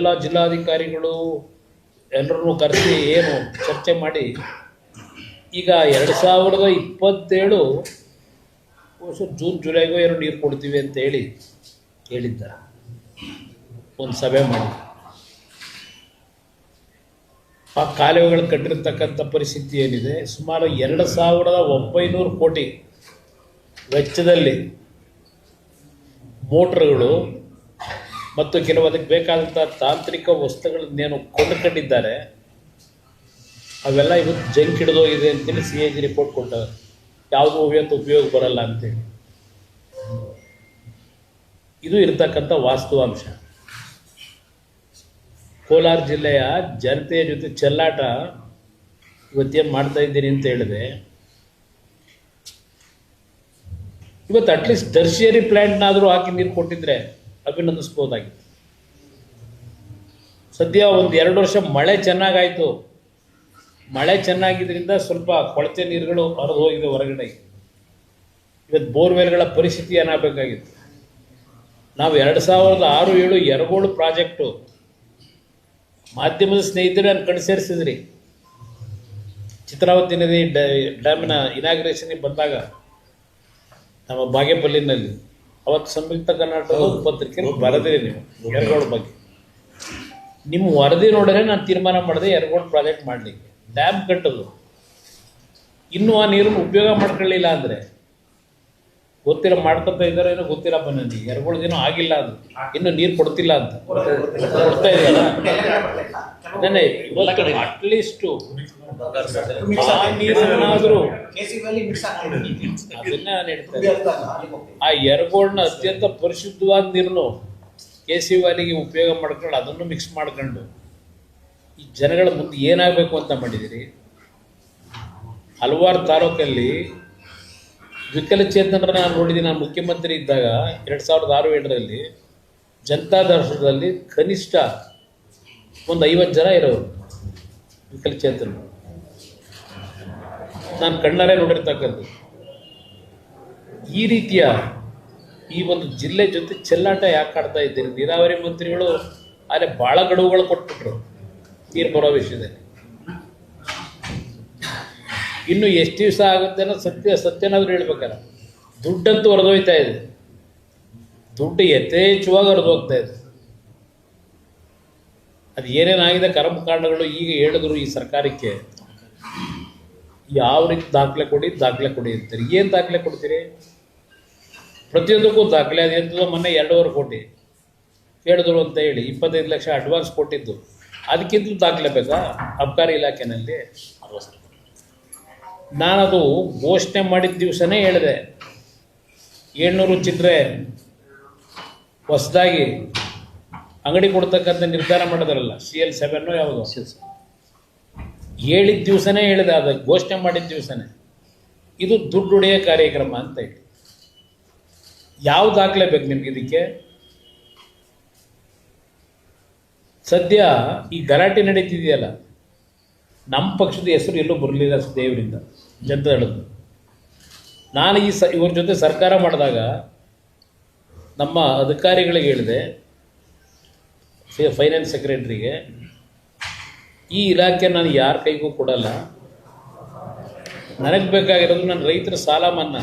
ಎಲ್ಲ ಜಿಲ್ಲಾಧಿಕಾರಿಗಳು ಎಲ್ಲರನ್ನು ಕರೆಸಿ ಏನು ಚರ್ಚೆ ಮಾಡಿ. ಈಗ ಎರಡು ಸಾವಿರದ ಇಪ್ಪತ್ತೇಳು ವರ್ಷ ಜೂನ್, ಜುಲೈಗೂ ಏನೋ ನೀರು ಕೊಡ್ತೀವಿ ಅಂತ ಹೇಳಿ ಹೇಳಿದ್ದ. ಒಂದು ಸಭೆ ಮಾಡಿ. ಆ ಕಾಲುವೆಗಳು ಕಟ್ಟಿರ್ತಕ್ಕಂಥ ಪರಿಸ್ಥಿತಿ ಏನಿದೆ? ಸುಮಾರು ಎರಡು ಸಾವಿರದ ಒಂಬೈನೂರು ಕೋಟಿ ವೆಚ್ಚದಲ್ಲಿ ಮೋಟ್ರ್ಗಳು ಮತ್ತು ಕೆಲವು ಅದಕ್ಕೆ ಬೇಕಾದಂಥ ತಾಂತ್ರಿಕ ವಸ್ತುಗಳನ್ನೇನು ಕೊಂಡುಕೊಂಡಿದ್ದಾರೆ, ಅವೆಲ್ಲ ಇವತ್ತು ಜಂಕ್ ಹಿಡಿದೋಗಿದೆ ಅಂತೇಳಿ ಸಿ ಎ ಜಿ ರಿಪೋರ್ಟ್ ಕೊಟ್ಟವ್ರೆ. ಯಾವುದೂ ಇವತ್ತು ಉಪಯೋಗ ಬರಲ್ಲ ಅಂತೇಳಿ. ಇದು ಇರತಕ್ಕಂಥ ವಾಸ್ತವಾಂಶ. ಕೋಲಾರ ಜಿಲ್ಲೆಯ ಜನತೆಯ ಜೊತೆ ಚೆಲ್ಲಾಟ ಇವತ್ತೇನು ಮಾಡ್ತಾ ಇದ್ದೀನಿ ಅಂತ ಹೇಳಿದೆ ಇವತ್ತು ಅಟ್ಲೀಸ್ಟ್ ಟರ್ಷಿಯರಿ ಪ್ಲ್ಯಾಂಟ್ನಾದರೂ ಹಾಕಿ ನೀರು ಕೊಟ್ಟಿದ್ರೆ ಅಭಿನಂದಿಸ್ಬೋದಾಗಿತ್ತು. ಸದ್ಯ ಒಂದು ಎರಡು ವರ್ಷ ಮಳೆ ಚೆನ್ನಾಗಾಯಿತು. ಮಳೆ ಚೆನ್ನಾಗಿದ್ದರಿಂದ ಸ್ವಲ್ಪ ಕೊಳಚೆ ನೀರುಗಳು ಹರಿದು ಹೋಗಿದೆ ಹೊರಗಡೆ. ಇವತ್ತು ಬೋರ್ವೆಲ್ಗಳ ಪರಿಸ್ಥಿತಿ ಏನಾಗಬೇಕಾಗಿತ್ತು? ನಾವು ಎರಡು ಸಾವಿರದ ಆರು ಏಳು ಎರಗೋಳು ಪ್ರಾಜೆಕ್ಟು. ಮಾಧ್ಯಮದ ಸ್ನೇಹಿತರು ನಾನು ಕಣ್ ಸೇರಿಸಿದ್ರಿ. ಚಿತ್ರಾವತಿ ನದಿ ಡ್ಯಾಮಿನ ಇನಾಗ್ರೇಷನ್ಗೆ ಬಂದಾಗ ನಮ್ಮ ಬಾಗೇಪಲ್ಲಿನಲ್ಲಿ. ಅವತ್ತು ಸಂಯುಕ್ತ ಕರ್ನಾಟಕ ಪತ್ರಿಕೆ ಬರದಿರಿ ನೀವು ಎರಗೋಡ್ ಬಗ್ಗೆ. ನಿಮ್ಮ ವರದಿ ನೋಡಿದ್ರೆ ನಾನು ತೀರ್ಮಾನ ಮಾಡಿದೆ ಎರಗೋಡ್ ಪ್ರಾಜೆಕ್ಟ್ ಮಾಡಲಿಕ್ಕೆ. ಡ್ಯಾಮ್ ಕಟ್ಟೋದು. ಇನ್ನೂ ಆ ನೀರನ್ನು ಉಪಯೋಗ ಮಾಡ್ಕೊಳ್ಳಿಲ್ಲ ಅಂದರೆ ಗೊತ್ತಿರ ಮಾಡ್ಕೊತ ಇದ್ದಾರೋ ಏನೋ ಗೊತ್ತಿಲ್ಲಪ್ಪ ನನಗೆ ಏನೋ ಆಗಿಲ್ಲ ಅದು. ಇನ್ನು ನೀರು ಕೊಡ್ತಿಲ್ಲ ಅಂತ. ಕೊಡ್ತಾ ಇದೆಯಲ್ಲ ಇವತ್ತು ಅಟ್ಲೀಸ್ಟು ಆ ಎರಗೋಡ್ನ ಅತ್ಯಂತ ಪರಿಶುದ್ಧವಾದ ನೀರನ್ನು ಕೆ ಸಿ ವ್ಯಾಲಿಗೆ ಉಪಯೋಗ ಮಾಡ್ಕೊಂಡು ಅದನ್ನು ಮಿಕ್ಸ್ ಮಾಡ್ಕೊಂಡು ಈ ಜನಗಳ ಮುಂದೆ ಏನಾಗಬೇಕು ಅಂತ ಮಾಡಿದಿರಿ? ಹಲವಾರು ತಾಲೂಕಲ್ಲಿ ವಿಕಲಚೇತನರನ್ನ ನಾನು ನೋಡಿದ್ದೀನಿ. ನಾನು ಮುಖ್ಯಮಂತ್ರಿ ಇದ್ದಾಗ ಎರಡು ಸಾವಿರದ ಆರು ಏಳರಲ್ಲಿ ಜನತಾ ದರ್ಶನದಲ್ಲಿ ಕನಿಷ್ಠ ಒಂದು ಐವತ್ತು ಜನ ಇರೋರು ವಿಕಲಚೇತನರು. ನಾನು ಕಣ್ಣಾರೆ ನೋಡಿರ್ತಕ್ಕಂಥದ್ದು. ಈ ರೀತಿಯ ಈ ಒಂದು ಜಿಲ್ಲೆ ಜೊತೆ ಚೆಲ್ಲಾಟ ಯಾಕೆ ಆಡ್ತಾ ಇದ್ದೀರಿ? ನೀರಾವರಿ ಮಂತ್ರಿಗಳು ಆದರೆ ಭಾಳ ಗಡುವುಗಳು ಕೊಟ್ಬಿಟ್ರು ನೀರು ಬರೋ ವಿಷಯದಲ್ಲಿ. ಇನ್ನು ಎಷ್ಟು ದಿವಸ ಆಗುತ್ತೆ ಅನ್ನೋ ಸತ್ಯ ಸತ್ಯನಾದ್ರೂ ಹೇಳ್ಬೇಕಲ್ಲ. ದುಡ್ಡಂತೂ ಹೊರದೋಯ್ತಾ ಇದೆ. ದುಡ್ಡು ಯಥೇಚ್ಛವಾಗಿ ಹೊರದು ಹೋಗ್ತಾ ಇದೆ. ಅದು ಏನೇನಾಗಿದೆ? ಕರ್ಮಕಾಂಡಗಳು ಈಗ ಹೇಳಿದ್ರು ಈ ಸರ್ಕಾರಕ್ಕೆ. ಯಾವ ರೀತಿ ದಾಖಲೆ ಕೊಡಿ ದಾಖಲೆ ಕೊಡಿ ಅಂತೀರಿ. ಏನು ದಾಖಲೆ ಕೊಡ್ತೀರಿ? ಪ್ರತಿಯೊಂದಕ್ಕೂ ದಾಖಲೆ. ಅದು ಮೊನ್ನೆ ಎರಡೂವರೆ ಕೋಟಿ ಹೇಳಿದ್ರು ಅಂತ ಹೇಳಿ, ಇಪ್ಪತ್ತೈದು ಲಕ್ಷ ಅಡ್ವಾನ್ಸ್ ಕೊಟ್ಟಿದ್ದು. ಅದಕ್ಕಿಂತಲೂ ದಾಖಲೆ ಬೇಕಾ? ಅಬ್ಕಾರಿ ಇಲಾಖೆನಲ್ಲಿ ನಾನದು ಘೋಷಣೆ ಮಾಡಿದ ದಿವಸನೇ ಹೇಳಿದೆ. ಏಳ್ನೂರು ಚಿಲ್ಲರೆ ಹೊಸದಾಗಿ ಅಂಗಡಿ ಕೊಡ್ತಕ್ಕಂಥ ನಿರ್ಧಾರ ಮಾಡಿದ್ರಲ್ಲ ಸಿ ಎಲ್ ಸೆವೆನ್ನು ಯಾವುದು ಹೇಳಿದ ದಿವಸನೇ ಹೇಳಿದೆ, ಅದು ಘೋಷಣೆ ಮಾಡಿದ ದಿವಸನೇ. ಇದು ದುಡ್ಡು ಹೊಡೆಯೋ ಕಾರ್ಯಕ್ರಮ ಅಂತ ಹೇಳಿ. ಯಾವ ದಾಖಲೆ ಬೇಕು ನಿಮ್ಗೆ ಇದಕ್ಕೆ? ಸದ್ಯ ಈ ಗಲಾಟೆ ನಡೀತಿದೆಯಲ್ಲ ನಮ್ಮ ಪಕ್ಷದ ಹೆಸರು ಎಲ್ಲೂ ಬರಲಿಲ್ಲ ದೇವರಿಂದ ಜನತಾಳದ್ದು ನಾನು ಈ ಸ, ಇವ್ರ ಜೊತೆ ಸರ್ಕಾರ ಮಾಡಿದಾಗ, ನಮ್ಮ ಅಧಿಕಾರಿಗಳಿಗೆ ಹೇಳಿದೆ, ಫೈನಾನ್ಸ್ ಸೆಕ್ರೆಟ್ರಿಗೆ ಈ ಇಲಾಖೆ ನಾನು ಯಾರ ಕೈಗೂ ಕೊಡಲ್ಲ. ನನಗೆ ಬೇಕಾಗಿರೋದು ನನ್ನ ರೈತರ ಸಾಲ ಮನ್ನಾ.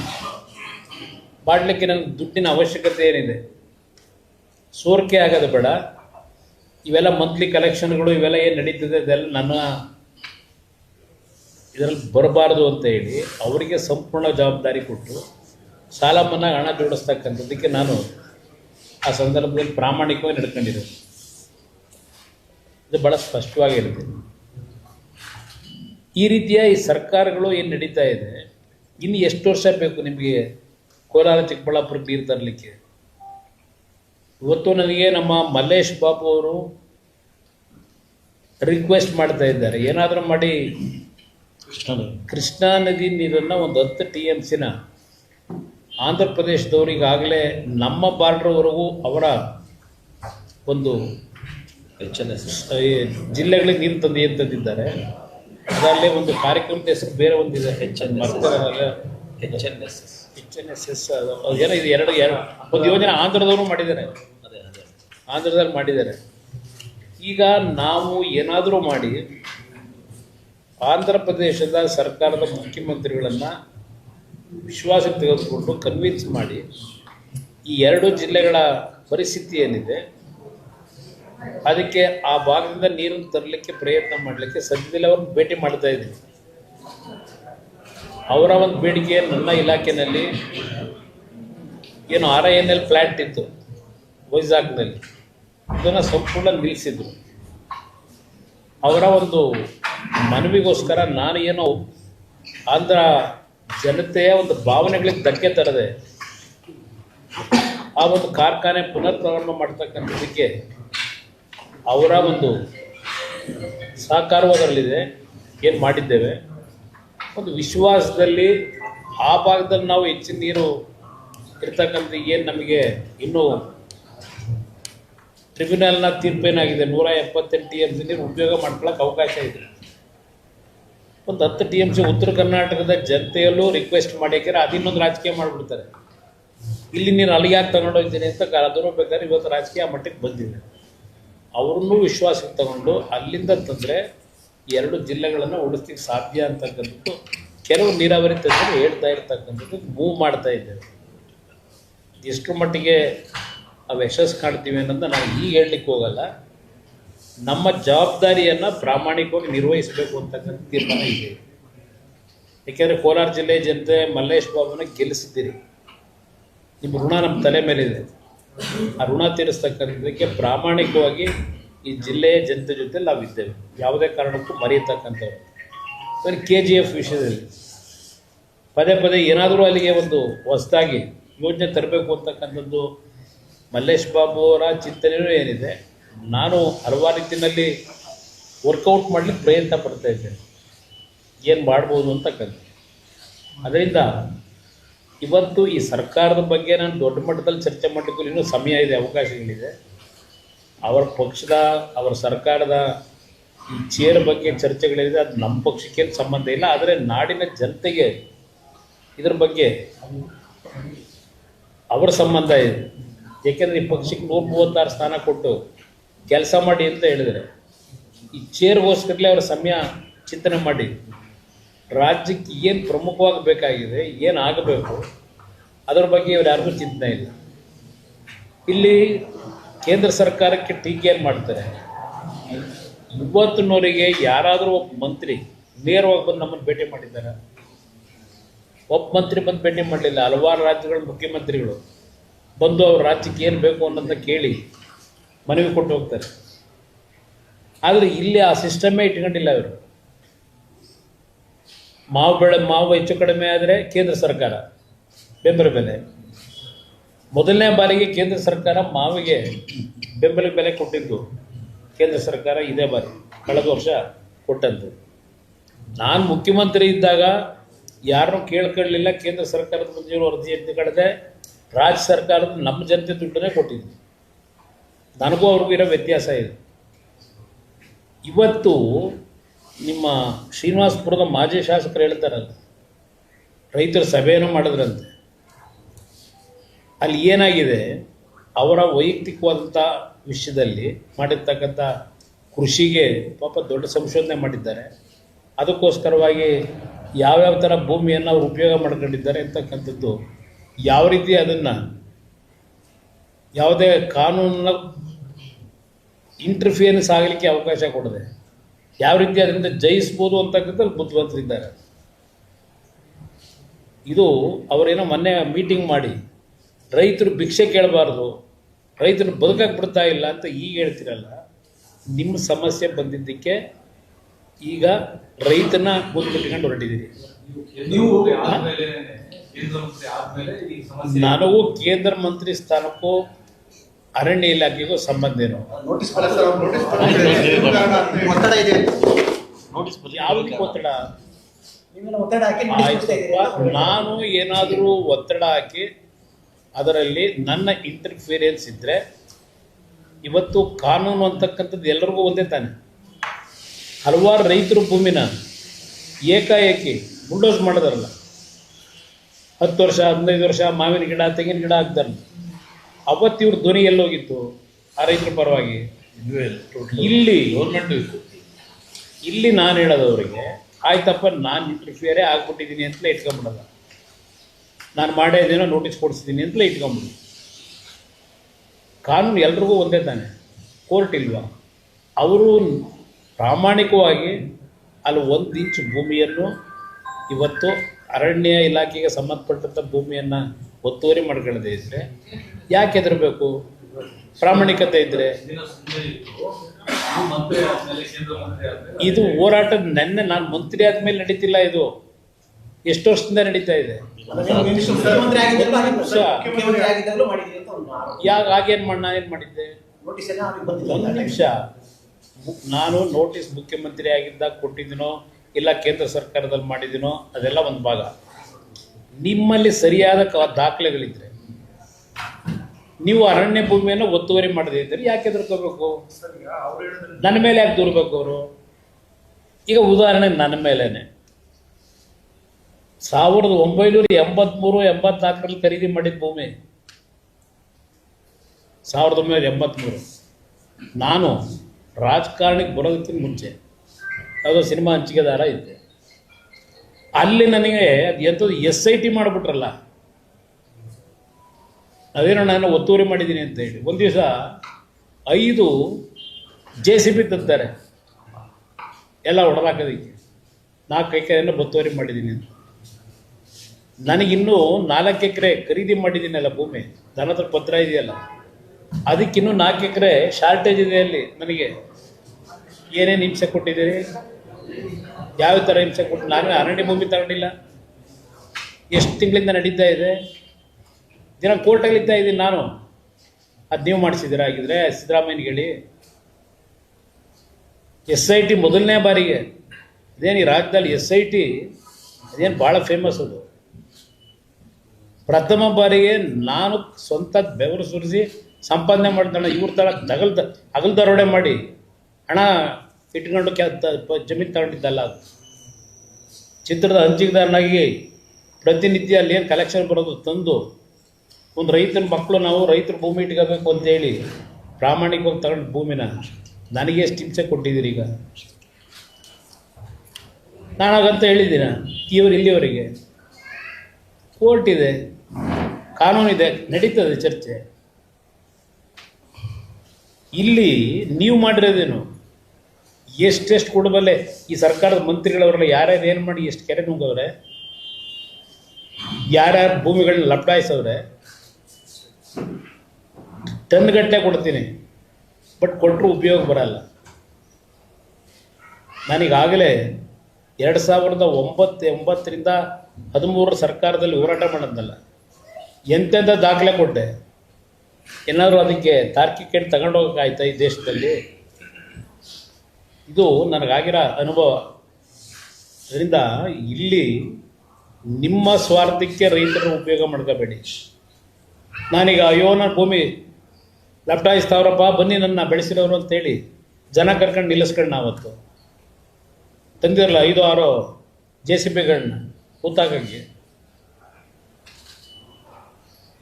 ಮಾಡಲಿಕ್ಕೆ ನನಗೆ ದುಡ್ಡಿನ ಅವಶ್ಯಕತೆ ಏನಿದೆ? ಸೋರಿಕೆ ಆಗೋದು ಬೇಡ. ಇವೆಲ್ಲ ಮಂತ್ಲಿ ಕಲೆಕ್ಷನ್ಗಳು ಇವೆಲ್ಲ ಏನು ನಡೀತದೆ ಇದೆಲ್ಲ ನನ್ನ ಇದರಲ್ಲಿ ಬರಬಾರ್ದು ಅಂತ ಹೇಳಿ ಅವರಿಗೆ ಸಂಪೂರ್ಣ ಜವಾಬ್ದಾರಿ ಕೊಟ್ಟು ಸಾಲ ಮನ್ನಾ ಹಣ ಜೋಡಿಸ್ತಕ್ಕಂಥದ್ದಕ್ಕೆ ನಾನು ಆ ಸಂದರ್ಭದಲ್ಲಿ ಪ್ರಾಮಾಣಿಕವಾಗಿ ನಡ್ಕೊಂಡಿರೋದು. ಇದು ಭಾಳ ಸ್ಪಷ್ಟವಾಗಿ ಹೇಳ್ತೀನಿ ಈ ರೀತಿಯ ಈ ಸರ್ಕಾರಗಳು ಏನು ನಡೀತಾ ಇದೆ, ಇನ್ನು ಎಷ್ಟು ವರ್ಷ ಬೇಕು ನಿಮಗೆ ಕೋಲಾರ ಚಿಕ್ಕಬಳ್ಳಾಪುರಕ್ಕೆ ನೀರು ತರಲಿಕ್ಕೆ? ಇವತ್ತು ನನಗೆ ನಮ್ಮ ಮಲ್ಲೇಶ್ ಬಾಬು ಅವರು ರಿಕ್ವೆಸ್ಟ್ ಮಾಡ್ತಾ ಇದ್ದಾರೆ. ಏನಾದರೂ ಮಾಡಿ. ಕೃಷ್ಣಾ ನದಿ ನೀರನ್ನು ಒಂದು ಹತ್ತು ಟಿ ಎಂ ಸಿನ ಆಂಧ್ರ ಪ್ರದೇಶದವರಿಗಾಗಲೇ ನಮ್ಮ ಬಾರ್ಡ್ರವರೆಗೂ ಅವರ ಒಂದು ಎಚ್ ಎನ್ ಎಸ್ ಜಿಲ್ಲೆಗಳಿಗೆ ನೀರು ತಂದು ಏನು ತಂದಿದ್ದಾರೆ? ಅದರಲ್ಲೇ ಒಂದು ಕಾರ್ಯಕ್ರಮದ ಹೆಸರು ಬೇರೆ ಒಂದಿದೆ H N S H N S S H N S S ಏನೋ ಇದು ಎರಡು ಎರಡು ಒಂದು ಯೋಜನೆ ಆಂಧ್ರದವರು ಮಾಡಿದ್ದಾರೆ. ಅದೇ ಅದೇ ಆಂಧ್ರದಲ್ಲಿ ಮಾಡಿದ್ದಾರೆ. ಈಗ ನಾವು ಏನಾದರೂ ಮಾಡಿ ಆಂಧ್ರ ಪ್ರದೇಶದ ಸರ್ಕಾರದ ಮುಖ್ಯಮಂತ್ರಿಗಳನ್ನು ವಿಶ್ವಾಸಕ್ಕೆ ತೆಗೆದುಕೊಂಡು ಕನ್ವಿನ್ಸ್ ಮಾಡಿ ಈ ಎರಡು ಜಿಲ್ಲೆಗಳ ಪರಿಸ್ಥಿತಿ ಏನಿದೆ ಅದಕ್ಕೆ ಆ ಭಾಗದಿಂದ ನೀರನ್ನು ತರಲಿಕ್ಕೆ ಪ್ರಯತ್ನ ಮಾಡಲಿಕ್ಕೆ ಸದ್ಯದಲ್ಲಿ ಅವ್ರನ್ನ ಭೇಟಿ ಮಾಡ್ತಾ ಇದ್ದೀನಿ ಅವರ ಒಂದು ಬೇಡಿಕೆ ನನ್ನ ಇಲಾಖೆಯಲ್ಲಿ ಏನು R I N L plant ಇತ್ತು ವೈಜಾಗ್ನಲ್ಲಿ. ಅದನ್ನು ಸಂಪೂರ್ಣ ನಿಲ್ಲಿಸಿದ್ರು. ಅವರ ಒಂದು ಮನವಿಗೋಸ್ಕರ ನಾನು ಏನೋ ಆಂಧ್ರ ಜನತೆಯ ಒಂದು ಭಾವನೆಗಳಿಗೆ ಧಕ್ಕೆ ತರದೆ ಆ ಒಂದು ಕಾರ್ಖಾನೆ ಪುನರ್ ಪ್ರಾರಂಭ ಮಾಡ್ತಕ್ಕಂಥದ್ದಕ್ಕೆ ಅವರ ಒಂದು ಸಹಕಾರವಾದರಲ್ಲಿದೆ. ಏನು ಮಾಡಿದ್ದೇವೆ? ಒಂದು ವಿಶ್ವಾಸದಲ್ಲಿ ಆ ಭಾಗದಲ್ಲಿ ನಾವು ಹೆಚ್ಚಿನ ನೀರು ಇರ್ತಕ್ಕಂಥ ಏನು ನಮಗೆ ಇನ್ನೂ ಟ್ರಿಬ್ಯುನಲ್ನ ತೀರ್ಪೇನಾಗಿದೆ ನೂರ ಎಪ್ಪತ್ತೆಂಟು ಟಿ ಎಂ ಸಿ ನೀರು ಉಪಯೋಗ ಮಾಡ್ಕೊಳ್ಳೋಕೆ ಅವಕಾಶ ಇದೆ. ಒಂದು ಹತ್ತು ಟಿ ಎಂ ಸಿ ಉತ್ತರ ಕರ್ನಾಟಕದ ಜನತೆಯಲ್ಲೂ ರಿಕ್ವೆಸ್ಟ್ ಮಾಡ್ಯಾಕ್ಯಾರೆ, ಅದಿನ್ನೊಂದು ರಾಜಕೀಯ ಮಾಡಿಬಿಡ್ತಾರೆ. ಇಲ್ಲಿ ನೀರು ಅಲ್ಲಿಗೆ ಯಾಕೆ ತಗೊಂಡೋಗ್ತೀನಿ ಅಂತ ಅದರ ಬೇಕಾದ್ರೆ ಇವತ್ತು ರಾಜಕೀಯ ಮಟ್ಟಕ್ಕೆ ಬಂದಿದೆ. ಅವ್ರನ್ನೂ ವಿಶ್ವಾಸಕ್ಕೆ ತಗೊಂಡು ಅಲ್ಲಿಂದ ತಂದರೆ ಎರಡು ಜಿಲ್ಲೆಗಳನ್ನು ಉಳಿಸ್ಲಿಕ್ಕೆ ಸಾಧ್ಯ ಅಂತಕ್ಕಂಥದ್ದು ಕೆಲವು ನೀರಾವರಿ ತಜ್ಞರು ಹೇಳ್ತಾ ಇರ್ತಕ್ಕಂಥದ್ದು ಮೂವ್ ಮಾಡ್ತಾ ಇದ್ದೇವೆ. ಎಷ್ಟರ ಮಟ್ಟಿಗೆ ನಾವು ಯಶಸ್ಸು ಕಾಣ್ತೀವಿ ಅನ್ನೋದನ್ನ ನಾವು ಈಗ ಹೇಳಲಿಕ್ಕೆ ಹೋಗಲ್ಲ. ನಮ್ಮ ಜವಾಬ್ದಾರಿಯನ್ನು ಪ್ರಾಮಾಣಿಕವಾಗಿ ನಿರ್ವಹಿಸಬೇಕು ಅಂತಕ್ಕಂಥ ತೀರ್ಮಾನ ಇದೆ. ಏಕೆಂದರೆ ಕೋಲಾರ ಜಿಲ್ಲೆ ಜನತೆ ಮಲ್ಲೇಶ್ ಬಾಬುನ ಗೆಲ್ಲಿಸಿದ್ದೀರಿ. ನಿಮ್ಮ ಋಣ ನಮ್ಮ ತಲೆ ಮೇಲಿದೆ. ಆ ಋಣ ತೀರಿಸ್ತಕ್ಕಂಥದಕ್ಕೆ ಪ್ರಾಮಾಣಿಕವಾಗಿ ಈ ಜಿಲ್ಲೆಯ ಜನತೆ ಜೊತೆ ನಾವಿದ್ದೇವೆ ಯಾವುದೇ ಕಾರಣಕ್ಕೂ ಮರೆಯತಕ್ಕಂಥವ್ರು. ಸರ್ ಕೆ ಜಿ ಎಫ್ ವಿಷಯದಲ್ಲಿ ಪದೇ ಪದೇ ಏನಾದರೂ ಅಲ್ಲಿಗೆ ಒಂದು ಹೊಸದಾಗಿ ಯೋಜನೆ ತರಬೇಕು ಅಂತಕ್ಕಂಥದ್ದು ಮಲ್ಲೇಶ್ ಬಾಬು ಅವರ ಚಿಂತನೆಯೂ ಏನಿದೆ. ನಾನು ಹಲವಾರು ರೀತಿಯಲ್ಲಿ ವರ್ಕೌಟ್ ಮಾಡಲಿಕ್ಕೆ ಪ್ರಯತ್ನ ಪಡ್ತಾ ಇದ್ದೇನೆ. ಏನು ಮಾಡ್ಬೋದು ಅಂತಕ್ಕಂಥ ಅದರಿಂದ ಇವತ್ತು ಈ ಸರ್ಕಾರದ ಬಗ್ಗೆ ನಾನು ದೊಡ್ಡ ಮಟ್ಟದಲ್ಲಿ ಚರ್ಚೆ ಮಾಡಲಿಕ್ಕೂ ಇನ್ನೂ ಸಮಯ ಇದೆ ಅವಕಾಶಗಳಿದೆ ಅವರ ಪಕ್ಷದ, ಅವರ ಸರ್ಕಾರದ ಈ ಚೇರ್ ಬಗ್ಗೆ ಚರ್ಚೆಗಳಿದೆ, ಅದು ನಮ್ಮ ಪಕ್ಷಕ್ಕೇನು ಸಂಬಂಧ ಇಲ್ಲ, ಆದರೆ ನಾಡಿನ ಜನತೆಗೆ ಇದ್ರ ಬಗ್ಗೆ ಅವರ ಸಂಬಂಧ ಇದೆ. ಏಕೆಂದರೆ ಈ ಪಕ್ಷಕ್ಕೆ ನೂರ ಮೂವತ್ತಾರು ಸ್ಥಾನ ಕೊಟ್ಟು ಕೆಲಸ ಮಾಡಿ ಅಂತ ಹೇಳಿದರೆ ಈ ಚೇರ್ಗೋಸ್ಕರಲೇ ಅವರ ಸಮಯ ಚಿಂತನೆ ಮಾಡಿ. ರಾಜ್ಯಕ್ಕೆ ಏನು ಪ್ರಮುಖವಾಗಿ ಬೇಕಾಗಿದೆ, ಏನು ಆಗಬೇಕು, ಅದರ ಬಗ್ಗೆ ಇವ್ರು ಯಾರಿಗೂ ಚಿಂತನೆ ಇಲ್ಲ. ಇಲ್ಲಿ ಕೇಂದ್ರ ಸರ್ಕಾರಕ್ಕೆ ಟೀಕೆ ಏನು ಮಾಡ್ತಾರೆ. ಇವತ್ತಿನವರೆಗೆ ಯಾರಾದರೂ ಒಬ್ಬ ಮಂತ್ರಿ, ನೇರವಾಗಿ ಬಂದು ನಮ್ಮನ್ನು ಭೇಟಿ ಮಾಡಿದ್ದಾರೆ? ಒಬ್ಬ ಮಂತ್ರಿ ಬಂದು ಭೇಟಿ ಮಾಡಲಿಲ್ಲ, ಹಲವಾರು ರಾಜ್ಯಗಳ ಮುಖ್ಯಮಂತ್ರಿಗಳು ಬಂದು ಅವ್ರ ರಾಜ್ಯಕ್ಕೆ ಏನು ಬೇಕು ಅನ್ನೋದನ್ನ ಕೇಳಿ ಮನವಿ ಕೊಟ್ಟು ಹೋಗ್ತಾರೆ. ಆದರೆ ಇಲ್ಲಿ ಆ ಸಿಸ್ಟಮೇ ಇಟ್ಕೊಂಡಿಲ್ಲ ಇವರು. ಮಾವು ಬೆಳೆ ಮಾವು ಹೆಚ್ಚು ಕಡಿಮೆ ಆದರೆ ಕೇಂದ್ರ ಸರ್ಕಾರ. ಬೆಂಬಲ ಬೆಲೆ. ಮೊದಲನೇ ಬಾರಿಗೆ ಕೇಂದ್ರ ಸರ್ಕಾರ ಮಾವಿಗೆ ಬೆಂಬಲ ಬೆಲೆ ಕೊಟ್ಟಿದ್ದು ಕೇಂದ್ರ ಸರ್ಕಾರ ಇದೇ ಬಾರಿ, ಕಳೆದ ವರ್ಷ ಕೊಟ್ಟಂತು ನಾನು ಮುಖ್ಯಮಂತ್ರಿ ಇದ್ದಾಗ ಯಾರನ್ನೂ ಕೇಳ್ಕೊಳ್ಳಲಿಲ್ಲ ಕೇಂದ್ರ ಸರ್ಕಾರದ ಮಂಜೂರು ಅರ್ಜಿ ಎತ್ತಿಕೊಳ್ಳದೆ ರಾಜ್ಯ ಸರ್ಕಾರದ ನಮ್ಮ ಜನತೆ ದುಡ್ಡನ್ನೇ ಕೊಟ್ಟಿದ್ದು. ನನಗೂ ಅವ್ರಿಗೂ ಇರೋ ವ್ಯತ್ಯಾಸ ಇದೆ. ಇವತ್ತು ನಿಮ್ಮ ಶ್ರೀನಿವಾಸಪುರದ ಮಾಜಿ ಶಾಸಕರು ಹೇಳ್ತಾರಲ್ಲ, ರೈತರ ಸಭೆಯನ್ನು ಮಾಡಿದ್ರಂತೆ. ಅಲ್ಲಿ ಏನಾಗಿದೆ? ಅವರ ವೈಯಕ್ತಿಕವಾದಂಥ ವಿಷಯದಲ್ಲಿ ಮಾಡಿರ್ತಕ್ಕಂಥ ಕೃಷಿಗೆ ಪಾಪ ದೊಡ್ಡ ಸಂಶೋಧನೆ ಮಾಡಿದ್ದಾರೆ. ಅದಕ್ಕೋಸ್ಕರವಾಗಿ ಯಾವ್ಯಾವ ಥರ ಭೂಮಿಯನ್ನು ಅವರು ಉಪಯೋಗ ಮಾಡ್ಕೊಂಡಿದ್ದಾರೆ ಅಂತಕ್ಕಂಥದ್ದು, ಯಾವ ರೀತಿ ಅದನ್ನು ಯಾವುದೇ ಕಾನೂನಿನ ಇಂಟರ್ಫಿಯರೆನ್ಸ್ ಆಗಲಿಕ್ಕೆ ಅವಕಾಶ ಕೊಡದೆ ಯಾವ ರೀತಿ ಅದರಿಂದ ಜಯಿಸ್ಬೋದು ಅಂತಕ್ಕಂಥದ್ದು ಬುದ್ಧಿವಂತರಿದ್ದಾರೆ ಇದು ಅವರೇನೋ ಮೊನ್ನೆ ಮೀಟಿಂಗ್ ಮಾಡಿ ರೈತರು ಭಿಕ್ಷೆ ಕೇಳಬಾರ್ದು ರೈತರು ಬದುಕಕ್ಕೆ ಬಿಡ್ತಾ ಇಲ್ಲ ಅಂತ ಈಗ ಹೇಳ್ತಿರಲ್ಲ ನಿಮ್ಮ ಸಮಸ್ಯೆ ಬಂದಿದ್ದಕ್ಕೆ ಈಗ ರೈತನ ಬದುಕಿಟ್ಕೊಂಡು ಹೊರಟಿದ್ದೀರಿ. ನನಗೂ ಕೇಂದ್ರ ಮಂತ್ರಿ ಸ್ಥಾನಕ್ಕೂ ಅರಣ್ಯ ಇಲಾಖೆಗೂ ಸಂಬಂಧ ಏನು. ಒತ್ತಡ ಇದೆ. ನೋಟಿಸ್ ಯಾವುದಕ್ಕೆ ಒತ್ತಡ? ನಿಮ್ಮನ್ನ ಒತ್ತಡ ಹಾಕಿ ನೋಟಿಸ್ ಕೊಡ್ತಾ ನಾನು ಏನಾದರೂ ಒತ್ತಡ ಹಾಕಿ ಅದರಲ್ಲಿ ನನ್ನ ಇಂಟರ್ಫಿಯರೆನ್ಸ್ ಇದ್ದರೆ ಇವತ್ತು ಕಾನೂನು ಅಂತಕ್ಕಂಥದ್ದು ಎಲ್ಲರಿಗೂ ಒಂದೇ ತಾನೆ. ಹಲವಾರು ರೈತರು ಭೂಮಿನ ಏಕಾಏಕಿ ಬುಲ್ಡೋಸ್ ಮಾಡಿದಾರಲ್ಲ. ಹತ್ತು ವರ್ಷ ಹದಿನೈದು ವರ್ಷ ಮಾವಿನ ಗಿಡ ತೆಂಗಿನ ಗಿಡ ಹಾಕ್ತಾರೆ ಅವತ್ತು ಇವ್ರ ಧ್ವನಿ ಎಲ್ಲೋಗಿತ್ತು ಆ ರೈತರ ಪರವಾಗಿ. ಇಲ್ಲಿ ಗೌರ್ಮೆಂಟ್ ಇಲ್ಲಿ ನಾನು ಅವರಿಗೆ ಆಯ್ತಪ್ಪ ನಾನು ಇಂಟರ್ಫಿಯರೇ ಆಗ್ಬಿಟ್ಟಿದ್ದೀನಿ ಅಂತಲೇ ಇಟ್ಕೊಂಬಿಡೋದ. ನಾನು ಮಾಡೋದೇನೋ ನೋಟಿಸ್ ಕೊಡಿಸಿದ್ದೀನಿ ಅಂತಲೇ ಇಟ್ಕೊಂಬಿಡು. ಕಾನೂನು ಎಲ್ರಿಗೂ ಒಂದೇ ತಾನೆ ಕೋರ್ಟ್ ಇಲ್ವಾ? ಅವರು ಪ್ರಾಮಾಣಿಕವಾಗಿ ಅಲ್ಲಿ ಒಂದು ಇಂಚು ಭೂಮಿಯನ್ನು ಇವತ್ತು ಅರಣ್ಯ ಇಲಾಖೆಗೆ ಸಂಬಂಧಪಟ್ಟಂಥ ಭೂಮಿಯನ್ನು ಒತ್ತುವರಿ ಮಾಡ್ಕೊಳ್ಳದೆ ಇದ್ರೆ ಯಾಕೆ ಹೆದರಬೇಕು? ಪ್ರಾಮಾಣಿಕತೆ ಇದ್ರೆ? ಇದು ಹೋರಾಟ ನೆನ್ನೆ ನಾನು ಮಂತ್ರಿ ಆದ್ಮೇಲೆ ನಡೀತಿಲ್ಲ ಇದು. ಎಷ್ಟು ವರ್ಷದಿಂದ ನಡೀತಾ ಇದೆ. ಯಾಕೆ ಆಗೇನು ಮಾಡಿ ನಾನೇನು ಮಾಡಿದ್ದೆ? ಒಂದು ನಿಮಿಷ ನಾನು ನೋಟಿಸ್ ಮುಖ್ಯಮಂತ್ರಿ ಆಗಿದ್ದಾಗ ಕೊಟ್ಟಿದ್ದೀನೋ, ಇಲ್ಲ ಕೇಂದ್ರ ಸರ್ಕಾರದಲ್ಲಿ ಮಾಡಿದ್ದೀನೋ, ಅದೆಲ್ಲ ಒಂದು ಭಾಗ. ನಿಮ್ಮಲ್ಲಿ ಸರಿಯಾದ ಕ ದಾಖಲೆಗಳಿದ್ರೆ, ನೀವು ಅರಣ್ಯ ಭೂಮಿಯನ್ನು ಒತ್ತುವರಿ ಮಾಡದೇ ಇದ್ದರೆ ಯಾಕೆ ಎದುರ್ಕೋಬೇಕು? ನನ್ನ ಮೇಲೆ ಯಾಕೆ ದೂರಬೇಕು ಅವರು? ಈಗ ಉದಾಹರಣೆ ನನ್ನ ಮೇಲೇನೆ. ಸಾವಿರದ ಒಂಬೈನೂರ ಎಂಬತ್ಮೂರು, ಎಂಬತ್ನಾಲ್ಕರಲ್ಲಿ ಖರೀದಿ ಮಾಡಿದ ಭೂಮಿ. ಸಾವಿರದ ಒಂಬೈನೂರ ಎಂಬತ್ತ್ಮೂರು ನಾನು ರಾಜಕಾರಣಕ್ಕೆ ಬರೋದಕ್ಕಿಂತ ಮುಂಚೆ, ಯಾವುದೋ ಸಿನಿಮಾ ಹಂಚಿಕೆದಾರ ಇದ್ದೆ. ಅಲ್ಲಿ ನನಗೆ ಎಂಥದ್ದು ಎಸ್ ಐ ಟಿ ಮಾಡಿಬಿಟ್ರಲ್ಲ. ಅದೇನೋ ನಾನು ಒತ್ತುವರಿ ಮಾಡಿದ್ದೀನಿ ಅಂತ ಹೇಳಿ. ಒಂದು ದಿವಸ ಐದು ಜೆ ಸಿ ಬಿ ತಂತಾರೆ. ಎಲ್ಲ ಹೊಡೆದಾಕೋದಕ್ಕೆ ನಾಲ್ಕು ಎಕರೆಯನ್ನು ಒತ್ತುವರಿ ಮಾಡಿದ್ದೀನಿ ಅಂತ. ನನಗಿನ್ನೂ ನಾಲ್ಕು ಎಕರೆ ಖರೀದಿ ಮಾಡಿದ್ದೀನಲ್ಲ ಭೂಮಿ. ನನ್ನ ಹತ್ರ ಪತ್ರ ಇದೆಯಲ್ಲ. ಅದಕ್ಕಿನ್ನೂ ನಾಲ್ಕು ಎಕರೆ ಶಾರ್ಟೇಜ್ ಇದೆ ಅಲ್ಲಿ ನನಗೆ. ಏನೇನು ಹಿಂಸೆ ಕೊಟ್ಟಿದ್ದೀರಿ? ಯಾವ ಥರ ಹಿಂಸೆ ಕೊಟ್ಟು ನಾನು ಅರಣ್ಯ ಭೂಮಿ ತಗೊಂಡಿಲ್ಲ. ಎಷ್ಟು ತಿಂಗಳಿಂದ ನಡೀತಾ ಇದೆ? ದಿನ ಕೋರ್ಟಲ್ಲಿ ಇದ್ದಾ ಇದ್ದೀನಿ ನಾನು. ಅದು ನೀವು ಮಾಡಿಸಿದ್ದೀರಾ ಹಾಗಿದ್ರೆ ಸಿದ್ದರಾಮಯ್ಯನಿಗೆ ಹೇಳಿ. ಎಸ್ ಐ ಟಿ ಮೊದಲನೇ ಬಾರಿಗೆ. ಅದೇನು ಈ ರಾಜ್ಯದಲ್ಲಿ ಎಸ್ ಐ ಟಿ ಅದೇನು ಭಾಳ ಫೇಮಸ್ ಅದು. ಪ್ರಥಮ ಬಾರಿಗೆ ನಾನು ಸ್ವಂತ ಬೆವರು ಸುರಿಸಿ ಸಂಪಾದನೆ ಮಾಡಿದ ಇವ್ರ ಥರ ತಗಲ್ ಹಗಲ್ ದರೋಡೆ ಮಾಡಿ ಹಣ ಇಟ್ಕೊಂಡು ಕೆ ಜಮೀನು ತಗೊಂಡಿದ್ದಲ್ಲ ಅದು. ಚಿತ್ರದ ಹಂಚಿಕೆದಾರನಾಗಿ ಪ್ರತಿನಿತ್ಯ ಅಲ್ಲಿ ಏನು ಕಲೆಕ್ಷನ್ ಬರೋದು ತಂದು ಒಂದು ರೈತನ ಮಕ್ಕಳು ನಾವು ರೈತರ ಭೂಮಿ ಇಟ್ಕೋಬೇಕು ಅಂತೇಳಿ ಪ್ರಾಮಾಣಿಕವಾಗಿ ತಗೊಂಡು ಭೂಮಿನ. ನನಗೆ ಎಷ್ಟು ಹಿಂಸೆ ಕೊಟ್ಟಿದ್ದೀರಿ ಈಗ? ನಾನು ಹಾಗಂತ ಹೇಳಿದ್ದೀನ, ಇವರು ಇಲ್ಲಿವರೆಗೆ. ಕೋರ್ಟ್ ಇದೆ ಕಾನೂನಿದೆ ನಡೀತದೆ ಚರ್ಚೆ. ಇಲ್ಲಿ ನೀವು ಮಾಡಿರೋದೇನು? ಎಷ್ಟೆಷ್ಟು ಕೊಡಬಲ್ಲೆ ಈ ಸರ್ಕಾರದ ಮಂತ್ರಿಗಳವರೆಲ್ಲ ಯಾರ್ಯಾರು ಏನು ಮಾಡಿ ಎಷ್ಟು ಕೆರೆ ನುಂಗವ್ರೆ, ಯಾರ್ಯಾರು ಭೂಮಿಗಳನ್ನ ಟನ್ ಟನ್ಗಟ್ಟಲೆ ಕೊಡ್ತೀನಿ, ಬಟ್ ಕೊಟ್ಟರು ಉಪಯೋಗ ಬರಲ್ಲ. ನನಗಾಗಲೇ ಎರಡು ಸಾವಿರದ ಒಂಬತ್ತು, ಎಂಬತ್ತರಿಂದ ಹದಿಮೂರರ ಸರ್ಕಾರದಲ್ಲಿ ಹೋರಾಟ ಮಾಡೋದಲ್ಲ ಎಂತೆಂಥ ದಾಖಲೆ ಕೊಟ್ಟೆ? ಏನಾದರೂ ಅದಕ್ಕೆ ತಾರ್ಕಿಕ ತಗೊಂಡೋಗಕ್ಕಾಯ್ತಾ ಈ ದೇಶದಲ್ಲಿ? ಇದು ನನಗಾಗಿರೋ ಅನುಭವ. ಅದರಿಂದ ಇಲ್ಲಿ ನಿಮ್ಮ ಸ್ವಾರ್ಥಕ್ಕೆ ರೈತರನ್ನು ಉಪಯೋಗ ಮಾಡ್ಕೋಬೇಡಿ. ನಾನೀಗ ಅಯ್ಯೋ, ನನ್ನ ಭೂಮಿ ಲಪ್ಟಾಯಿಸ್ತಾವ್ರಪ್ಪ ಬನ್ನಿ ನನ್ನ ಬೆಳೆಸಿರೋರು ಅಂತೇಳಿ ಜನ ಕರ್ಕೊಂಡು ನಿಲ್ಲಿಸ್ಕೊಂಡು ನಾವತ್ತು. ತಂದಿರಲ್ಲ ಐದು, ಆರು ಜೆ ಸಿ ಬಿಗಳನ್ನ ಕೂತಾಗಂಗೆ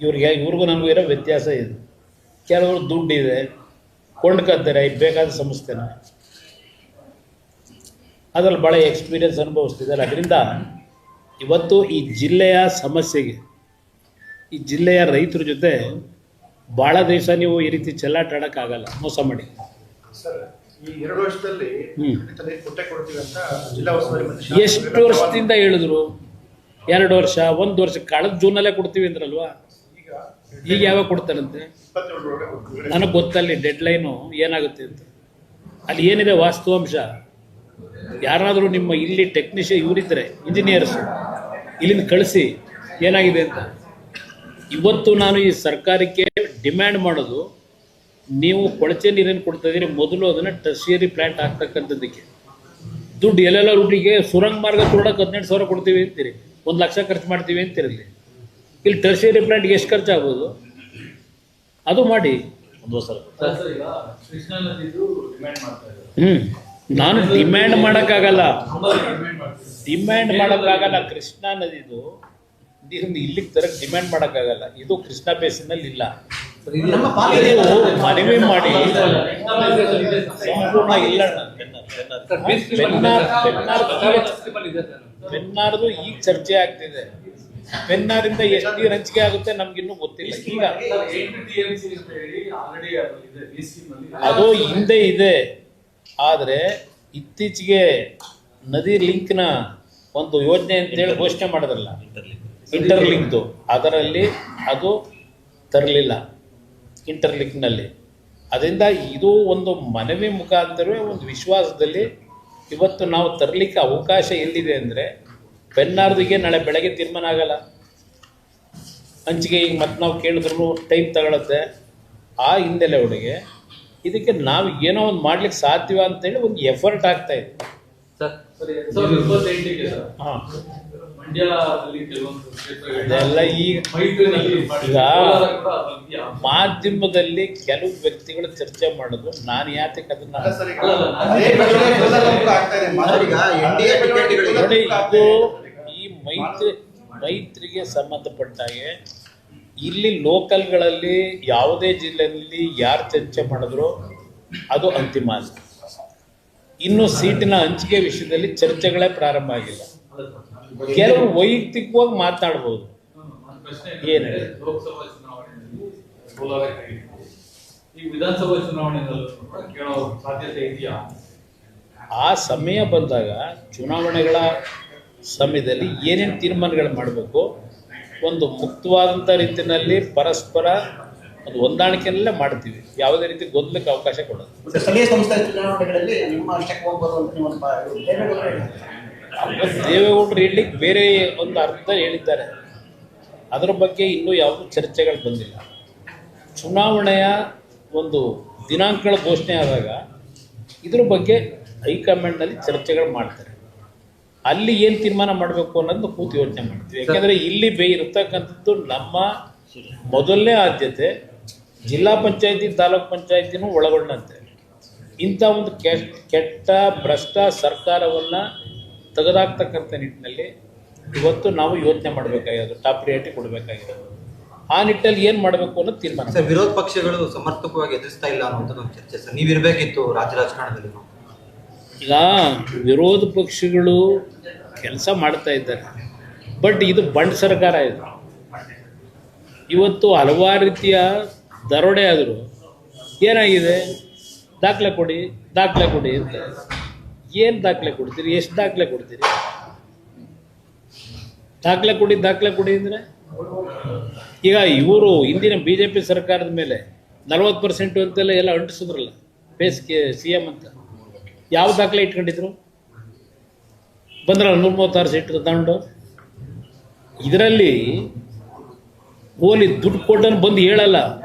ಇವ್ರಿಗೆ, ಇವ್ರಿಗೂ ನನಗೂ ಇರೋ ವ್ಯತ್ಯಾಸ ಇದೆ. ಕೆಲವರು ದುಡ್ಡಿದೆ ಕೊಂಡ್ಕೊತಾರೆ ಬೇಕಾದ ಸಂಸ್ಥೆನ. ಅದ್ರಲ್ಲಿ ಭಾಳ ಎಕ್ಸ್ಪೀರಿಯನ್ಸ್ ಅನುಭವಿಸ್ತಿದ್ದಾರೆ. ಅದರಿಂದ ಇವತ್ತು ಈ ಜಿಲ್ಲೆಯ ಸಮಸ್ಯೆಗೆ ಈ ಜಿಲ್ಲೆಯ ರೈತರ ಜೊತೆ ಭಾಳ ದಿವಸ ನೀವು ಈ ರೀತಿ ಚೆಲ್ಲಾಟ ಆಡೋಕ್ಕಾಗಲ್ಲ. ಮೋಸ ಮಾಡಿ. ಎಷ್ಟು ವರ್ಷದಿಂದ ಹೇಳಿದ್ರು? ಎರಡು ವರ್ಷ ಒಂದು ವರ್ಷ ಕಳೆದ ಜೂನಲ್ಲೇ ಕೊಡ್ತೀವಿ ಅಂದ್ರಲ್ವಾ? ಈಗ ಯಾವಾಗ ಕೊಡ್ತಾರಂತೆ? ನನಗೆ ಗೊತ್ತಲ್ಲಿ ಡೆಡ್ಲೈನು ಏನಾಗುತ್ತೆ ಅಂತ. ಅಲ್ಲಿ ಏನಿದೆ ವಾಸ್ತವಾಂಶ? ಯಾರಾದರೂ ನಿಮ್ಮ ಇಲ್ಲಿ ಟೆಕ್ನಿಷಿಯನ್ ಇವರಿದ್ದರೆ ಇಂಜಿನಿಯರ್ಸ್ ಇಲ್ಲಿಂದ ಕಳಿಸಿ ಏನಾಗಿದೆ ಅಂತ. ಇವತ್ತು ನಾನು ಈ ಸರ್ಕಾರಕ್ಕೆ ಡಿಮ್ಯಾಂಡ್ ಮಾಡೋದು ನೀವು ಕೊಳಚೆ ನೀರನ್ನು ಕೊಡ್ತಾ ಇದ್ದೀರಿ ಮೊದಲು ಅದನ್ನು ಟರ್ಷಿಯರಿ ಪ್ಲ್ಯಾಂಟ್ ಆಗ್ತಕ್ಕಂಥದ್ದಕ್ಕೆ. ದುಡ್ಡು ಎಲ್ಲೆಲ್ಲ ರೂಟಿಗೆ ಸುರಂಗ ಮಾರ್ಗ ಕೊಡೋಕೆ ಹದಿನೆಂಟು ಸಾವಿರ ಕೊಡ್ತೀವಿ ಅಂತೀರಿ ಒಂದು ಲಕ್ಷ ಖರ್ಚು ಮಾಡ್ತೀವಿ ಅಂತಿರಲಿ ಇಲ್ಲಿ ಟರ್ಷಿಯರಿ ಪ್ಲ್ಯಾಂಟ್ಗೆ ಎಷ್ಟು ಖರ್ಚಾಗ್ಬೋದು? ಅದು ಮಾಡಿ. ಒಂದು ವರ್ಷ ಸರ್ ಹ್ಞೂ ನಾನು ಡಿಮ್ಯಾಂಡ್ ಮಾಡೋಕ್ಕಾಗಲ್ಲ. ಡಿಮ್ಯಾಂಡ್ ಮಾಡೋಕ್ಕಾಗಲ್ಲ. ಕೃಷ್ಣಾ ನದಿದು ನೀರನ್ನು ಇಲ್ಲಿಗೆ ತರಕ್ಕೆ ಡಿಮ್ಯಾಂಡ್ ಮಾಡೋಕ್ಕಾಗಲ್ಲ. ಇದು ಕೃಷ್ಣಾ ಬೇಸಿನಲ್ಲಿ ಇಲ್ಲ ಮನವಿ ಮಾಡಿ. ಸಂಪೂರ್ಣ ಇಲ್ಲ ಬೆನ್ನಾರದು ಈಗ ಚರ್ಚೆ ಆಗ್ತಿದೆ. ಬೆನ್ನಾರಿಂದ ಎಷ್ಟು ಹಂಚಿಕೆ ಆಗುತ್ತೆ ನಮ್ಗಿನ್ನೂ ಗೊತ್ತಿಲ್ಲ. ಈಗ ಸರ್, 80 ಅಂತ ಹೇಳಿ already ಇದೆ, base scheme ಅದು ಹಿಂದೆ ಇದೆ. ಆದರೆ ಇತ್ತೀಚೆಗೆ ನದಿ ಲಿಂಕ್ನ ಒಂದು ಯೋಜನೆ ಅಂತೇಳಿ ಘೋಷಣೆ ಮಾಡಿದ್ರಲ್ಲ? ಇಂಟರ್ಲಿಂಕ್ದು ಅದರಲ್ಲಿ ಅದು ತರಲಿಲ್ಲ ಇಂಟರ್ಲಿಂಕ್ನಲ್ಲಿ ಅದರಿಂದ ಇದು ಒಂದು ಮನವಿ ಮುಖಾಂತರವೇ ಒಂದು ವಿಶ್ವಾಸದಲ್ಲಿ ಇವತ್ತು ನಾವು ತರಲಿಕ್ಕೆ ಅವಕಾಶ ಎಲ್ಲಿದೆ ಅಂದರೆ ಬೆನ್ನಾರ್ದಿಗೆ ನಾಳೆ ಬೆಳಗ್ಗೆ ತೀರ್ಮಾನ ಆಗಲ್ಲ. ಹಂಚಿಗೆ ಈಗ ಮತ್ತೆ ನಾವು ಕೇಳಿದ್ರು ಟೈಮ್ ತಗೊಳತ್ತೆ. ಆ ಹಿನ್ನೆಲೆ ಒಳಗೆ ಇದಕ್ಕೆ ನಾವು ಏನೋ ಒಂದು ಮಾಡ್ಲಿಕ್ಕೆ ಸಾಧ್ಯವ ಅಂತ ಹೇಳಿ ಒಂದು ಎಫರ್ಟ್ ಆಗ್ತಾ ಇದೆ. ಅದೆಲ್ಲ ಈಗ ಮಾಧ್ಯಮದಲ್ಲಿ ಕೆಲವು ವ್ಯಕ್ತಿಗಳು ಚರ್ಚೆ ಮಾಡೋದು. ನಾನು ಯಾತಕ್ಕೆ ಅದನ್ನ ನೋಡಿ ಇದು ಈ ಮೈತ್ರಿ ಮೈತ್ರಿಗೆ ಸಂಬಂಧಪಟ್ಟ ಹಾಗೆ ಇಲ್ಲಿ ಲೋಕಲ್ಗಳಲ್ಲಿ ಯಾವುದೇ ಜಿಲ್ಲೆಯಲ್ಲಿ ಯಾರು ಚರ್ಚೆ ಮಾಡಿದ್ರು ಅದು ಅಂತಿಮ ಅಲ್ಲ. ಇನ್ನು ಸೀಟಿನ ಹಂಚಿಕೆ ವಿಷಯದಲ್ಲಿ ಚರ್ಚೆಗಳೇ ಪ್ರಾರಂಭ ಆಗಿಲ್ಲ. ಕೆಲವು ವೈಯಕ್ತಿಕವಾಗಿ ಮಾತನಾಡ್ಬೋದು ಪ್ರಶ್ನೆ ಏನು? ಈ ವಿಧಾನಸಭಾ ಕೇಳೋ ಸಾಧ್ಯತೆ ಇದೆಯಾ? ಆ ಸಮಯ ಬಂದಾಗ ಚುನಾವಣೆಗಳ ಸಮಯದಲ್ಲಿ ಏನೇನು ತೀರ್ಮಾನಗಳು ಮಾಡಬೇಕು ಒಂದು ಮುಕ್ತವಾದಂಥ ರೀತಿಯಲ್ಲಿ ಪರಸ್ಪರ ಅದು ಹೊಂದಾಣಿಕೆಯಲ್ಲೇ ಮಾಡ್ತೀವಿ. ಯಾವುದೇ ರೀತಿ ಗೊಂದಲಕ್ಕೆ ಅವಕಾಶ ಕೊಡೋದು ಸ್ಥಳೀಯ ಸಂಸ್ಥೆ ಚುನಾವಣೆಗಳಲ್ಲಿ ನಿಮ್ಮ ದೇವೇಗೌಡರು ಹೇಳಲಿಕ್ಕೆ ಬೇರೆ ಒಂದು ಅರ್ಥ ಹೇಳಿದ್ದಾರೆ. ಅದರ ಬಗ್ಗೆ ಇನ್ನೂ ಯಾವುದೂ ಚರ್ಚೆಗಳು ಬಂದಿಲ್ಲ. ಚುನಾವಣೆಯ ಒಂದು ದಿನಾಂಕಗಳ ಘೋಷಣೆ ಆದಾಗ ಇದ್ರ ಬಗ್ಗೆ ಹೈಕಮಾಂಡ್ನಲ್ಲಿ ಚರ್ಚೆಗಳು ಮಾಡ್ತಾರೆ. ಅಲ್ಲಿ ಏನು ತೀರ್ಮಾನ ಮಾಡಬೇಕು ಅನ್ನೋದನ್ನ ಕೂತು ಯೋಚನೆ ಮಾಡ್ತೀವಿ. ಯಾಕಂದ್ರೆ ಇಲ್ಲಿ ಬೇ ಇರತಕ್ಕಂಥದ್ದು ನಮ್ಮ ಮೊದಲನೇ ಆದ್ಯತೆ ಜಿಲ್ಲಾ ಪಂಚಾಯತಿ ತಾಲೂಕ್ ಪಂಚಾಯತಿನೂ ಒಳಗೊಂಡಂತೆ. ಇಂಥ ಒಂದು ಕೆಟ್ಟ ಭ್ರಷ್ಟ ಸರ್ಕಾರವನ್ನ ತೆಗೆದಾಕ್ತಕ್ಕಂಥ ನಿಟ್ಟಿನಲ್ಲಿ ಇವತ್ತು ನಾವು ಯೋಚನೆ ಮಾಡಬೇಕಾಗಿರೋದು ಟಾಪ್ ಪ್ರಿಯಾರಿಟಿ ಕೊಡಬೇಕಾಗಿರೋದು. ಆ ನಿಟ್ಟಲ್ಲಿ ಏನು ಮಾಡಬೇಕು ಅನ್ನೋದು ತೀರ್ಮಾನ ಸರ್ ವಿರೋಧ ಪಕ್ಷಗಳು ಸಮರ್ಥಕವಾಗಿ ಎದುರಿಸ್ತಾ ಇಲ್ಲ ಅನ್ನೋದು ಒಂದು ಚರ್ಚೆ ಸರ್. ನೀವಿರ್ಬೇಕಿತ್ತು ರಾಜ್ಯ ರಾಜಕಾರಣದಲ್ಲಿ. ಈಗ ವಿರೋಧ ಪಕ್ಷಗಳು ಕೆಲಸ ಮಾಡ್ತಾ ಇದ್ದಾರೆ. ಬಟ್ ಇದು ಬಂಡ್ ಸರ್ಕಾರ ಇದು. ಇವತ್ತು ಹಲವಾರು ರೀತಿಯ ದರೋಡೆ ಆದರೂ ಏನಾಗಿದೆ? ದಾಖಲೆ ಕೊಡಿ ದಾಖಲೆ ಕೊಡಿ ಅಂತ. ಏನು ದಾಖಲೆ ಕೊಡ್ತೀರಿ? ಎಷ್ಟು ದಾಖಲೆ ಕೊಡ್ತೀರಿ? ದಾಖಲೆ ಕೊಡಿ ದಾಖಲೆ ಕೊಡಿ ಅಂದರೆ? ಈಗ ಇವರು ಹಿಂದಿನ ಬಿ ಜೆ ಪಿ ಸರ್ಕಾರದ ಮೇಲೆ ನಲವತ್ತು ಪರ್ಸೆಂಟು ಅಂತೆಲ್ಲ ಎಲ್ಲ ಅಂಟಿಸಿದ್ರಲ್ಲ ಬೇಸಿಗೆ ಸಿ ಎಂ ಅಂತ. ಯಾವ ದಾಖಲೆ ಇಟ್ಕೊಂಡಿದ್ರು? ಬಂದ್ರಲ್ಲ ನೂರ ಮೂವತ್ತಾರು ಸೀಟ್ ತಗೊಂಡು ಇದರಲ್ಲಿ ಹೋಲಿ ದುಡ್ಡು ಕೊಟ್ಟನು ಬಂದು ಹೇಳಲ್ಲ.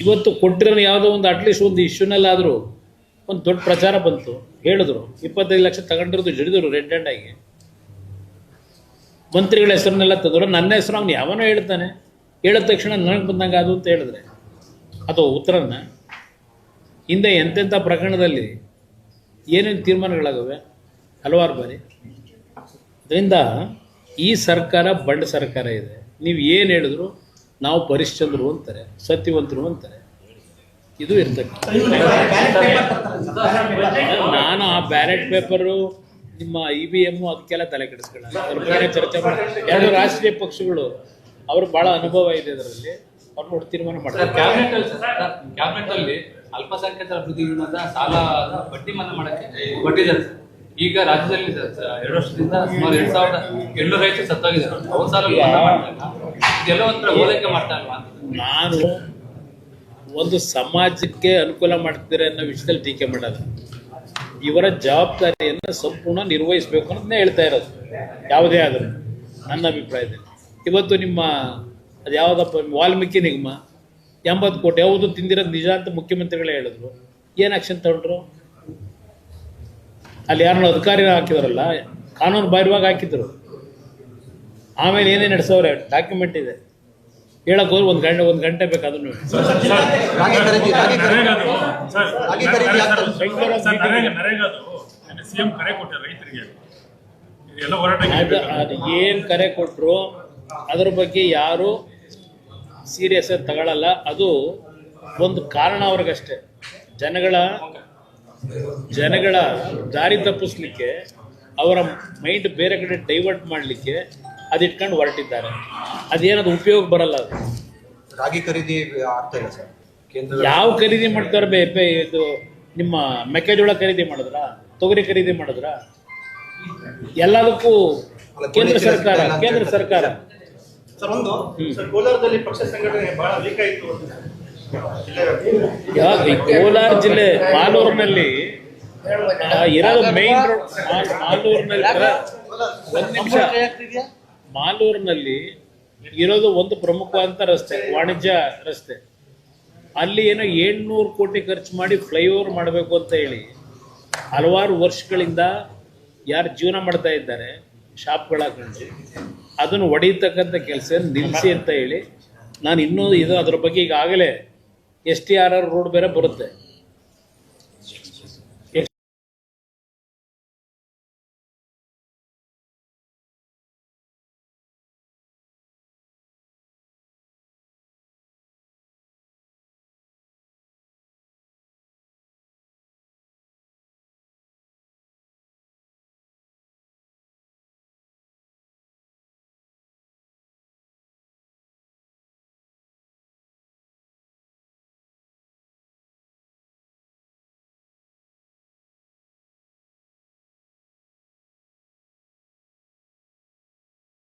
ಇವತ್ತು ಕೊಟ್ಟಿರೋ ಯಾವುದೋ ಒಂದು ಅಟ್ಲೀಸ್ಟ್ ಒಂದು ಇಶ್ಯೂನಲ್ಲಾದರೂ ಒಂದು ದೊಡ್ಡ ಪ್ರಚಾರ ಬಂತು. ಹೇಳಿದ್ರು. ಇಪ್ಪತ್ತೈದು ಲಕ್ಷ ತಗೊಂಡಿರೋದು ಹಿಡಿದ್ರು ರೆಡ್ ಹ್ಯಾಂಡ್ ಆಗಿ. ಮಂತ್ರಿಗಳ ಹೆಸರನ್ನೆಲ್ಲ ತಂದರು ನನ್ನ ಹೆಸರು ಅವ್ನು ಯಾವನೋ ಹೇಳ್ತಾನೆ. ಹೇಳಿದ ತಕ್ಷಣ ನನಗೆ ಬಂದಂಗೆ ಅದು ಅಂತ ಹೇಳಿದ್ರೆ. ಅದು ಉತ್ತರನ. ಹಿಂದೆ ಎಂತೆಂಥ ಪ್ರಕರಣದಲ್ಲಿ ಏನೇನು ತೀರ್ಮಾನಗಳಾಗವೆ ಹಲವಾರು ಬಾರಿ. ಅದರಿಂದ ಈ ಸರ್ಕಾರ ಬಂಡ ಸರ್ಕಾರ ಇದೆ. ನೀವು ಏನು ಹೇಳಿದ್ರು ನಾವು ಪರಿಶ್ಚಂದ್ರು ಅಂತಾರೆ, ಸತ್ಯವಂತರು ಅಂತಾರೆ. ಇದು ಇರ್ತಕ್ಕಂಥ. ನಾನು ಆ ಬ್ಯಾಲೆಟ್ ಪೇಪರು, ನಿಮ್ಮ ಇ ಬಿ ಎಂ ಅದಕ್ಕೆಲ್ಲ ತಲೆ ಕೆಡಿಸ್ಕೊಳ್ಳೋಣ. ಚರ್ಚೆ ಮಾಡಿ. ಎರಡು ರಾಷ್ಟ್ರೀಯ ಪಕ್ಷಗಳು, ಅವ್ರಿಗೆ ಭಾಳ ಅನುಭವ ಇದೆ ಅದರಲ್ಲಿ ಅವ್ರು ನೋಡಿ ತೀರ್ಮಾನ ಮಾಡ್ತಾರೆ. ಕ್ಯಾಬಿನೆಟ್ ಅಲ್ಲಿ ಸರ್, ಕ್ಯಾಬಿನೆಟ್ ಅಲ್ಲಿ ಅಲ್ಪಸಂಖ್ಯಾತರ ಅಭಿವೃದ್ಧಿ ಸಾಲ ಬಡ್ಡಿ ಮನ್ನಾ ಮಾಡಕ್ಕೆ ಕೊಟ್ಟಿದ್ದಾರೆ ಸರ್. ಈಗ ರಾಜ್ಯದಲ್ಲಿ ಎರಡು ವರ್ಷದಿಂದ ಸುಮಾರು ಎರಡ್ ಸಾವಿರದ ಎಂಟು ರೈತರು ಸತ್ತೋಗಿದ್ದಾರೆ. ಅವ್ರ ಸಾಲ. ಇದೆಲ್ಲ ಒಂಥರ ಹೋಲಿಕೆ ಮಾಡ್ತಾ ಇಲ್ವಾ? ನಾನು ಒಂದು ಸಮಾಜಕ್ಕೆ ಅನುಕೂಲ ಮಾಡ್ತಿದ್ದಾರೆ ಅನ್ನೋ ವಿಷಯದಲ್ಲಿ ಟೀಕೆ ಮಾಡೋದು. ಇವರ ಜವಾಬ್ದಾರಿಯನ್ನು ಸಂಪೂರ್ಣ ನಿರ್ವಹಿಸಬೇಕು ಅನ್ನೋದನ್ನೇ ಹೇಳ್ತಾ ಇರೋದು. ಯಾವುದೇ ಆದರೂ ನನ್ನ ಅಭಿಪ್ರಾಯದಲ್ಲಿ. ಇವತ್ತು ನಿಮ್ಮ ಅದು ಯಾವುದಪ್ಪ ವಾಲ್ಮೀಕಿ ನಿಗಮ ಎಂಬತ್ತು ಕೋಟಿ ಯಾವುದು ತಿಂದಿರೋದು ನಿಜ ಅಂತ ಮುಖ್ಯಮಂತ್ರಿಗಳೇ ಹೇಳಿದ್ರು. ಏನು ಆಕ್ಷನ್ ತಗೊಂಡ್ರು? ಅಲ್ಲಿ ಯಾರನ್ನ ಅಧಿಕಾರಿ ಹಾಕಿದ್ರಲ್ಲ ಕಾನೂನು ಬಾಹಿರವಾಗಿ ಹಾಕಿದ್ರು. ಆಮೇಲೆ ಏನೇ ನಡೆಸೋರೆ ಡಾಕ್ಯುಮೆಂಟ್ ಇದೆ. ಹೇಳಕ್ ಹೋದ್ರೆ ಒಂದು ಗಂಟೆ ಒಂದು ಗಂಟೆ ಬೇಕು ಅದನ್ನು ಕೊಟ್ರು ಏನು ಕರೆ ಕೊಟ್ಟರು ಅದ್ರ ಬಗ್ಗೆ ಯಾರು ಸೀರಿಯಸ್ ಆಗಿ ತಗೊಳ್ಳಲ್ಲ ಅದು ಒಂದು ಕಾರಣ ಅವ್ರಿಗಷ್ಟೇ. ಜನಗಳ ಜನಗಳ ದಾರಿ ತಪ್ಪಿಸ್ಲಿಕ್ಕೆ ಅವರ ಮೈಂಡ್ ಬೇರೆ ಕಡೆ ಡೈವರ್ಟ್ ಮಾಡಲಿಕ್ಕೆ ಅದಿಟ್ಕೊಂಡು ಹೊರಟಿದ್ದಾರೆ. ಅದೇನದು ಉಪಯೋಗ ಬರಲ್ಲ ಅದು. ರಾಗಿ ಖರೀದಿ ಆಗ್ತಾ ಇಲ್ಲ ಸರ್. ಕೇಂದ್ರ ಯಾವ ಖರೀದಿ ಮಾಡ್ತಾರೆ ಬೇ ಬೇ- ಇದು ನಿಮ್ಮ ಮೆಕ್ಕೆಜೋಳ ಖರೀದಿ ಮಾಡಿದ್ರ? ತೊಗರಿ ಖರೀದಿ ಮಾಡಿದ್ರ? ಎಲ್ಲದಕ್ಕೂ ಕೇಂದ್ರ ಸರ್ಕಾರ ಕೇಂದ್ರ ಸರ್ಕಾರ. ಸರ್ ಒಂದು ಸರ್ ಕೋಲಾರದಲ್ಲಿ ಪಕ್ಷ ಸಂಘಟನೆ ಬಹಳ ವೀಕ್ ಆಯಿತು ಯಾವಾಗ ಈ ಕೋಲಾರ ಜಿಲ್ಲೆ ಮಾಲೂರಿನಲ್ಲಿ ಇರೋದು ಮೇನ್ ರೋಡ್ ಮಾಲೂರಿನಲ್ಲಿ ಒಂದು ನಿಮಿಷ. ಮಾಲೂರಿನಲ್ಲಿ ಇರೋದು ಒಂದು ಪ್ರಮುಖವಾದಂಥ ರಸ್ತೆ ವಾಣಿಜ್ಯ ರಸ್ತೆ. ಅಲ್ಲಿ ಏನೋ ಏಳ್ನೂರು ಕೋಟಿ ಖರ್ಚು ಮಾಡಿ ಫ್ಲೈಓವರ್ ಮಾಡಬೇಕು ಅಂತ ಹೇಳಿ ಹಲವಾರು ವರ್ಷಗಳಿಂದ ಯಾರು ಜೀವನ ಮಾಡ್ತಾ ಇದ್ದಾರೆ ಶಾಪ್ಗಳ ಹಾಕೊಂಡು ಅದನ್ನು ಒಡೆಯತಕ್ಕಂಥ ಕೆಲಸ ನಿಲ್ಲಿಸಿ ಅಂತ ಹೇಳಿ ನಾನು ಇನ್ನೂ ಇದು ಅದ್ರ ಬಗ್ಗೆ ಈಗಾಗಲೇ S T R R road ಬೇರೆ ಬರುತ್ತೆ.